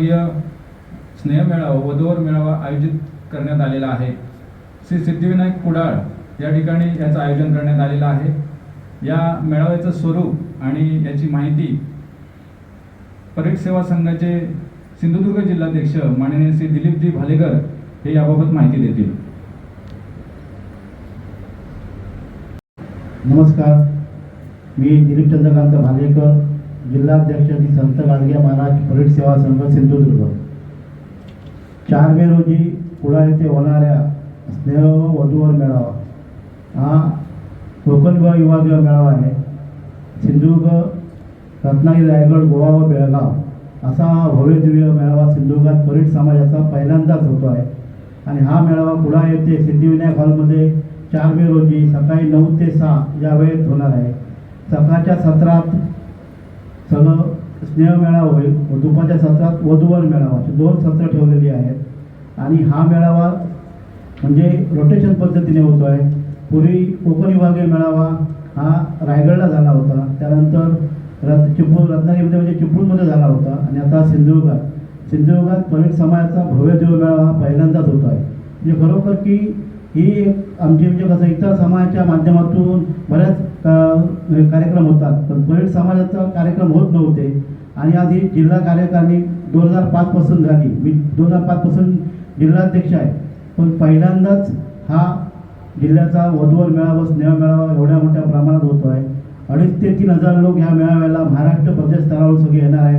विभागीय स्नेहमेळावा वधूवर मेळावा आयोजित करण्यात आलेला आहे. श्री सिद्धिविनायक कुडाळ या ठिकाणी याचं आयोजन करण्यात आलेलं आहे. या मेळाव्याचं स्वरूप आणि याची माहिती परीट सेवा संघाचे सिंधुदुर्ग जिल्हाध्यक्ष माननीय श्री दिलीपजी भालेकर हे याबाबत माहिती देतील. नमस्कार. मी दिलीप चंद्रकांत भालेकर जिल्हाध्यक्ष आणि संत गाडगे महाराज परीट सेवा संघ सिंधुदुर्ग. चार मे रोजी कुडा येथे होणाऱ्या स्नेह वधूवर मेळावा. हा कोकण युवा विभागीय मेळावा आहे. सिंधुदुर्ग रत्नागिरी रायगड गोवा व बेळगाव असा हा भव्यदिव्य मेळावा सिंधुदुर्गात परीट समाजाचा पहिल्यांदाच होतो आहे. आणि हा मेळावा कुडा येथे सिद्धिविनायक हॉलमध्ये चार मे रोजी सकाळी नऊ ते सहा या वेळेत होणार आहे. सकाळच्या सत्रात सगळं स्नेहमेळावा होईल. व दुपारच्या सत्रात वधूवर मेळावा असे दोन सत्र ठेवलेली आहेत. आणि हा मेळावा म्हणजे रोटेशन पद्धतीने होतो आहे पूर्वी कोकण विभागीय मेळावा हा रायगडला झाला होता. त्यानंतर रत चिपळूण रत्नागिरीमध्ये म्हणजे चिपळूणमध्ये झाला होता. आणि आता सिंधुदुर्गात. सिंधुदुर्गात परीट समाजाचा भव्य देव मेळावा हा पहिल्यांदाच होतो आहे म्हणजे खरोखर की ही एक आमची म्हणजे कसं इतर समाजाच्या माध्यमातून बऱ्याच कार्यक्रम होतात. पण परीट समाजाचा कार्यक्रम होत नव्हते. आणि आधी जिल्हा कार्यकारिणी दोन हजार पाचपासून झाली. मी दोन हजार पाचपासून जिल्हाध्यक्ष आहे. पण पहिल्यांदाच हा जिल्ह्याचा वधूवर मेळावा स्नेह मेळावा एवढ्या मोठ्या प्रमाणात होतो आहे अडीच ते तीन हजार लोक ह्या मेळाव्याला महाराष्ट्र प्रदेश स्तरावर सगळे येणार आहेत.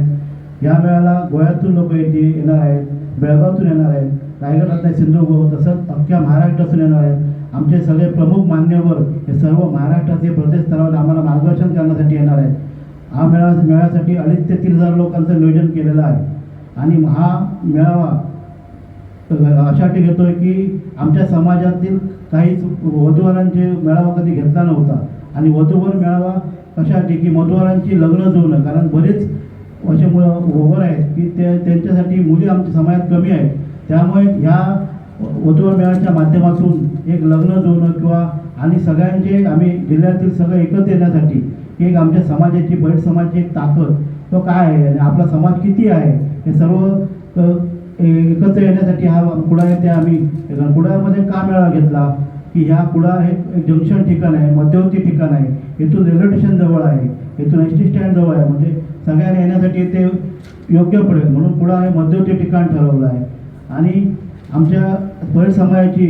या मेळ्याला गोव्यातून लोक येते येणार आहेत बेळगावतून येणार आहेत रायगडातल्या सिंधुदुर्ग तसंच अख्ख्या महाराष्ट्रातून येणार आहेत. आमचे सगळे प्रमुख मान्यवर हे सर्व महाराष्ट्राचे प्रदेश स्तरावर आम्हाला मार्गदर्शन करण्यासाठी येणार आहेत. हा मेळा मेळ्यासाठी अडीच ते तीन हजार लोकांचं नियोजन केलेलं आहे. आणि हा मेळावा अशासाठी घेतोय की आमच्या समाजातील काहीच वधूवरांचे मेळावा कधी घेतला नव्हता. आणि वधूवर मेळावा कशासाठी? की वधूवरांची लग्न जुळणं. कारण बरेच असे मुलं ओव्हर आहेत की ते त्यांच्यासाठी मुली आमच्या समाजात कमी आहेत. त्यामुळे ह्या वधूवर मेळाच्या माध्यमातून एक लग्न जुळणं किंवा आणि सगळ्यांचे आम्ही जिल्ह्यातील सगळं एकत्र येण्यासाठी एक आमच्या समाजाची बैठ समाजाची एक ताकद तो काय आहे? आणि आपला समाज किती आहे? हे सर्व एकत्र येण्यासाठी हा कुडा येथे आम्ही कुडामध्ये का मेळावा घेतला? की ह्या कुडा हे एक जंक्शन ठिकाण आहे मध्यवर्ती ठिकाण आहे. इथून रेल्वे स्टेशन जवळ आहे. इथून एस टी स्टँड जवळ आहे. म्हणजे सगळ्यांना येण्यासाठी ते योग्य पडेल. म्हणून कुडा हे मध्यवर्ती ठिकाण ठरवलं आहे. आणि आमच्या परीट समाजाची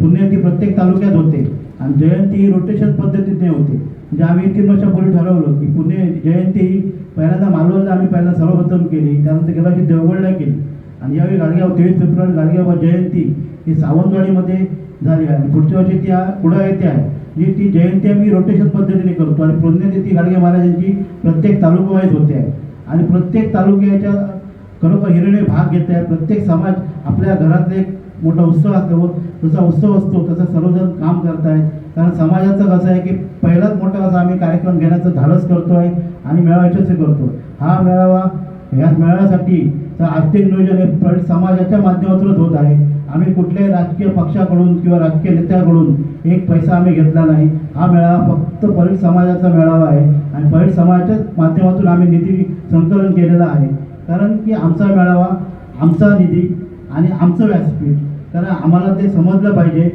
पुण्यती प्रत्येक तालुक्यात होते. आणि जयंती ही रोटेशन पद्धतीने होते. म्हणजे आम्ही तीन वर्षापूर्वी ठरवलं की पुणे जयंती ही पहिल्यांदा मालवणला आम्ही पहिल्यांदा सर्वप्रथम केली. त्यानंतर गेल्या वर्षी देवगडला केली. आणि यावेळी गाडगाव तेवीस फेब्रुवारी गाडगाव जयंती ही सावंतवाडीमध्ये झाली आहे. आणि पुढच्या वर्षी त्या आ- कुडा येथे आहे. जी ती जयंती आम्ही रोटेशन पद्धतीने करतो. आणि पुण्यतिथी गाडगे महाराजांची प्रत्येक तालुका वाईज होते. आहे आणि प्रत्येक तालुक्याच्या खरोखर हिरणे भाग घेत आहे. प्रत्येक समाज आपल्या घरातले एक मोठा उत्सव असतो. जसा उत्सव असतो तसं सर्वजण काम करत आहेत. कारण समाजाचं कसं आहे की पहिलाच मोठा असा आम्ही कार्यक्रम घेण्याचं धाडस करतो आहे आणि मेळावा करतो हा मेळावा ह्याच मेळाव्यासाठी तर आर्थिक नियोजन हे प्रवीण समाजाच्या माध्यमातूनच होत आहे. आम्ही कुठल्याही राजकीय पक्षाकडून किंवा राजकीय नेत्याकडून एक पैसा आम्ही घेतला नाही. हा मेळावा फक्त परीट समाजाचा मेळावा आहे आणि परीट समाजाच्याच माध्यमातून आम्ही निधी संकलन केलेला आहे. कारण की आमचा मेळावा आमचा निधी आणि आमचं व्यासपीठ. कारण आम्हाला ते समजलं पाहिजे.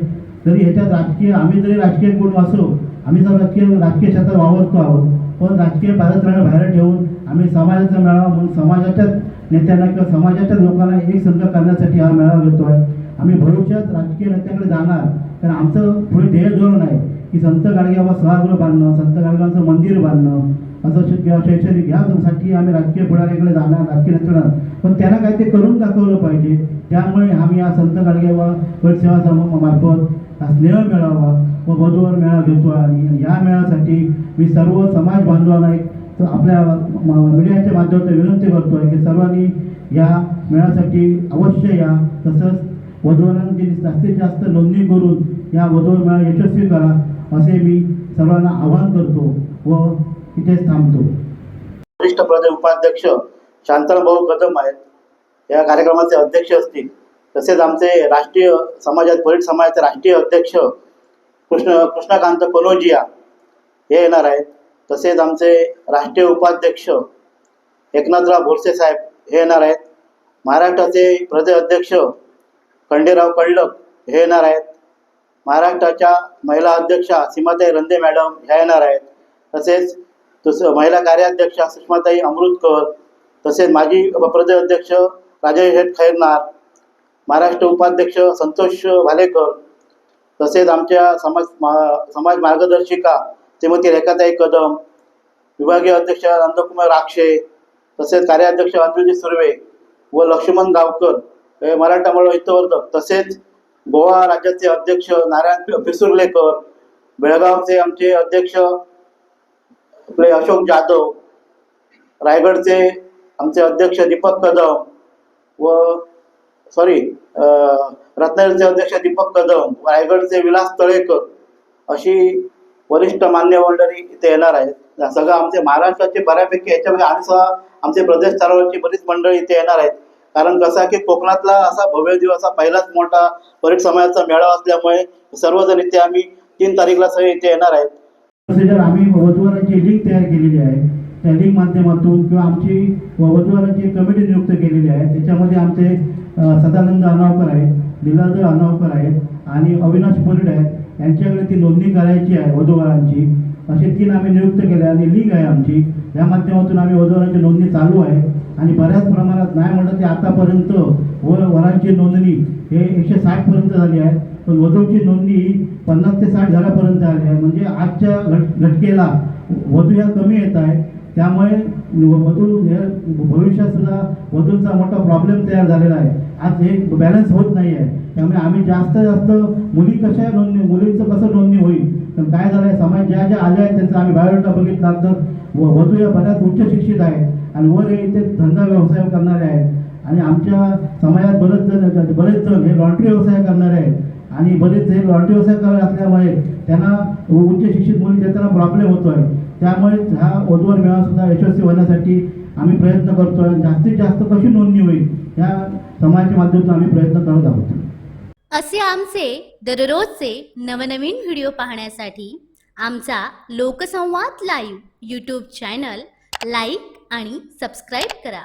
तरी ह्याच्यात राजकीय आम्ही जरी राजकीय कोण असो आम्ही जर राजकीय राजकीय क्षेत्रात वावरतो आहोत पण राजकीय पादत्राणं बाहेर ठेवून आम्ही समाजाचा मेळावा म्हणून समाजाच्याच नेत्यांना किंवा समाजाच्याच लोकांना एक संघ करण्यासाठी हा मेळावा घेतो आहे. आम्ही भविष्यात राजकीय नेत्याकडे जाणार. तर आमचं पुढे ध्येय धोरण आहे की संत गाडगेबाबा सभागृह बांधणं संत गाडगेबांचं मंदिर बांधणं असं किंवा शैक्षणिक ह्यासाठी आम्ही राजकीय पुढाऱ्याकडे जाणार राजकीय नेत्यांना पण त्यांना काय ते करून दाखवलं पाहिजे. त्यामुळे आम्ही या संत गाडगेबा गट सेवा समूहामार्फत हा स्नेह मेळावा व वधूवर मेळा घेतो आणि या मेळासाठी मी सर्व समाज बांधवांना एक तर आपल्या मीडियाच्या माध्यमातून विनंती करतो आहे की सर्वांनी या मेळासाठी अवश्य या. तसंच वधूवरांची जास्तीत जास्त नोंदणी करून या वधूवर मेळा यशस्वी करा असे मी सर्वांना आवाहन करतो व इथेच थांबतो. वरिष्ठ प्रदेश उपाध्यक्ष शांतनभाऊ कदम आहेत. या कार्यक्रमाचे अध्यक्ष असतील. तसेच आमचे राष्ट्रीय समाजात परीट समाजाचे राष्ट्रीय अध्यक्ष कृष्ण कृष्णकांत कनोजिया हे येणार आहेत. तसेच आमचे राष्ट्रीय उपाध्यक्ष एकनाथराव भोरसे साहेब हे येणार आहेत. महाराष्ट्राचे प्रदे अध्यक्ष खंडेराव कळलक हे येणार आहेत. महाराष्ट्राच्या महिला अध्यक्षा सीमाताई रंदे मॅडम ह्या येणार आहेत. तसेच दुसरं महिला कार्याध्यक्षा सुषमाताई अमृतकर तसेच माजी प्रदे अध्यक्ष राजेश शेठ खैरनार महाराष्ट्र उपाध्यक्ष संतोष भालेकर तसेच आमच्या समाज मा- समाज मार्गदर्शिका श्रीमती रेखाताई कदम विभागीय अध्यक्ष नंदकुमार राक्षे तसेच कार्याध्यक्ष अतुलजी सुर्वे व लक्ष्मण गावकर हे मराठा मळ हितवर्धक तसेच गोवा राज्याचे अध्यक्ष नारायण पिसुर्लेकर बेळगावचे आमचे अध्यक्ष आपले अशोक जाधव रायगडचे आमचे अध्यक्ष दीपक कदम व सॉरी रत्नागिरीचे अध्यक्ष दीपक कदम रायगडचे विलास तळेकर अशी वरिष्ठ मान्य मंडळी इथे येणार आहेत. सगळं आमचे महाराष्ट्राचे बऱ्यापैकी याच्यामध्ये आणि सुद्धा आमचे प्रदेश स्तरावरची बरीच मंडळी इथे येणार आहेत. कारण कसं आहे की कोकणातला असा भव्य दिवस पहिलाच मोठा परीट समाजाचा मेळावा असल्यामुळे सर्वजण इथे आम्ही तीन तारीखला सगळे इथे येणार आहेत. आम्ही वधूवरांची लिंक तयार केलेली आहे. त्या लिंक माध्यमातून किंवा आमची वधूवरांची कमिटी नियुक्त केलेली आहे. त्याच्यामध्ये आमचे सदानंद अनावकर आहेत लीलाधर अनावकर आहेत आणि अविनाश परिड आहेत. यांच्याकडे ती नोंदणी करायची आहे वधूवरांची. असे तीन आम्ही नियुक्त केले आणि लीग आहे आमची. या माध्यमातून आम्ही वधूवरांची नोंदणी चालू आहे. आणि बऱ्याच प्रमाणात नाही म्हणलं ते आतापर्यंत व वरांची नोंदणी हे एकशे साठपर्यंत झाली आहे. पण वधूची नोंदणी ही पन्नास ते साठ घरापर्यंत आली आहे. म्हणजे आजच्या घट घटकेला वधू ह्या कमी येत आहे. त्यामुळे वधू हे भविष्यात सुद्धा वधूंचा मोठा प्रॉब्लेम तयार झालेला आहे. आज हे बॅलन्स होत नाही आहे. त्यामुळे आम्ही जास्त जास्त मुली कशा नोंदणी मुलींचं कसं नोंदणी होईल? तर काय झालं आहे समाज ज्या ज्या आल्या आहेत त्यांचा आम्ही बायोडेटा बघितला तर व- वधू या बऱ्याच उच्च शिक्षित आहेत. आणि वर हे इथे धंदा व्यवसाय करणारे आहेत. आणि आमच्या समाजात बरेच जण बरेच जण हे लॉन्ड्री व्यवसाय करणारे आहेत. आणि बरेच हे लॉन्ड्री व्यवसाय करत असल्यामुळे त्यांना उच्च शिक्षित मुली देताना प्रॉब्लेम होतो आहे त्यामुळे हा वधूवर मेळा सुद्धा यशस्वी होण्यासाठी आम्ही प्रयत्न करतो आहे जास्तीत जास्त कशी नोंदणी होईल या समाजाच्या माध्यमातून आम्ही प्रयत्न करत आहोत. असे आमचे दररोजचे नवनवीन व्हिडिओ पाहण्यासाठी आमचा Lokasamvad live YouTube channel like आणि सबस्क्राईब करा.